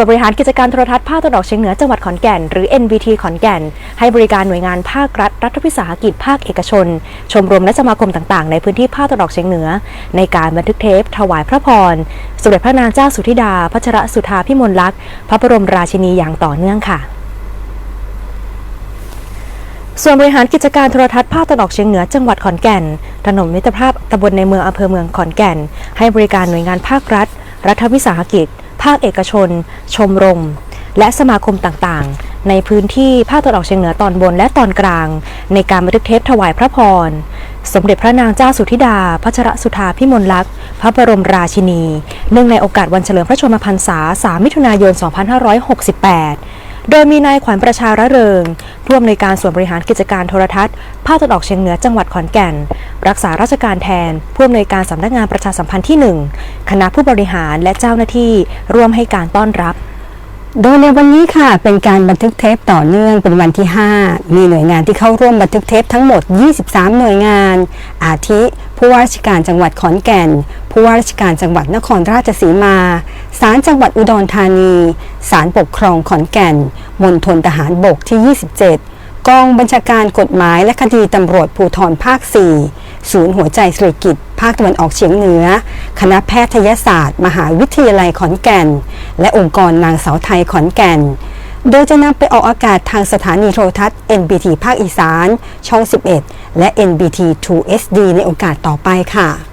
ส่วนบริหารกิจการโทรทัศน์ภาคตะวันออกเฉียงเหนือจังหวัดขอนแก่น หรือ NBT ขอนแก่น ให้บริการหน่วยงานภาครัฐ รัฐวิสาหกิจภาคเอกชน ชมรมและสมาคมต่างๆ ในพื้นที่ภาคตะวันออกเฉียงเหนือ ในการบันทึกเทป ถวายพระพร สมเด็จพระนางเจ้าสุธิดา พัชรสุธาพิมลลักษณ์ พระบรมราชินีอย่างต่อเนื่องค่ะส่วนบริหารกิจการโทรทัศน์ภาคตะวันออกเฉียงเหนือจังหวัดขอนแก่น ถนนมิตรภาพตำบลในเมืองอำเภอเมืองขอนแก่น ให้บริการหน่วยงานภาครัฐ รัฐวิสาหกิจ ภาคเอกชน ชมรม และสมาคมต่างๆ ในพื้นที่ภาคตะวันออกเฉียงเหนือตอนบนและตอนกลาง ในการบันทึกเทปถวายพระพร สมเด็จพระนางเจ้าสุธิดา พัชรสุธาพิมลลักษณ์ พระบรมราชินี เนื่องในโอกาสวันเฉลิมพระชนมพรรษา 3 มิถุนายน 2568 โดยมีนายขวัญประชาระเริงผู้อำนวยการส่วนบริหารกิจการโทรทัศน์ ภาคตะวันออกเฉียงเหนือจังหวัดขอนแก่น รักษาราชการแทนผู้อำนวยการสำนักงานประชาสัมพันธ์ที่ 1 คณะผู้บริหารและเจ้าหน้าที่ร่วมให้การต้อนรับ โดยในวันนี้ค่ะเป็นการบันทึกเทปต่อเนื่องเป็นวันที่ 5 มีหน่วยงานที่เข้าร่วมบันทึกเทปทั้งหมด 23 หน่วยงาน อาทิผู้ว่าราชการจังหวัดขอนแก่น ผู้ว่าราชการจังหวัดนครราชสีมา ศาลจังหวัดอุดรธานีศาลปกครองขอนแก่นมณฑลทหารบกที่ 27 กองบัญชาการกฎหมายและคดีตำรวจภูธรภาค 4 ศูนย์หัวใจเศรษฐกิจ ภาคตะวันออกเฉียงเหนือ คณะแพทยศาสตร์ มหาวิทยาลัยขอนแก่น และองค์กรนางสาวไทยขอนแก่น โดยจะนำไปออกอากาศทางสถานีโทรทัศน์ NBT ภาคอีสาน ช่อง 11 และ NBT 2 SD ในโอกาสต่อไปค่ะ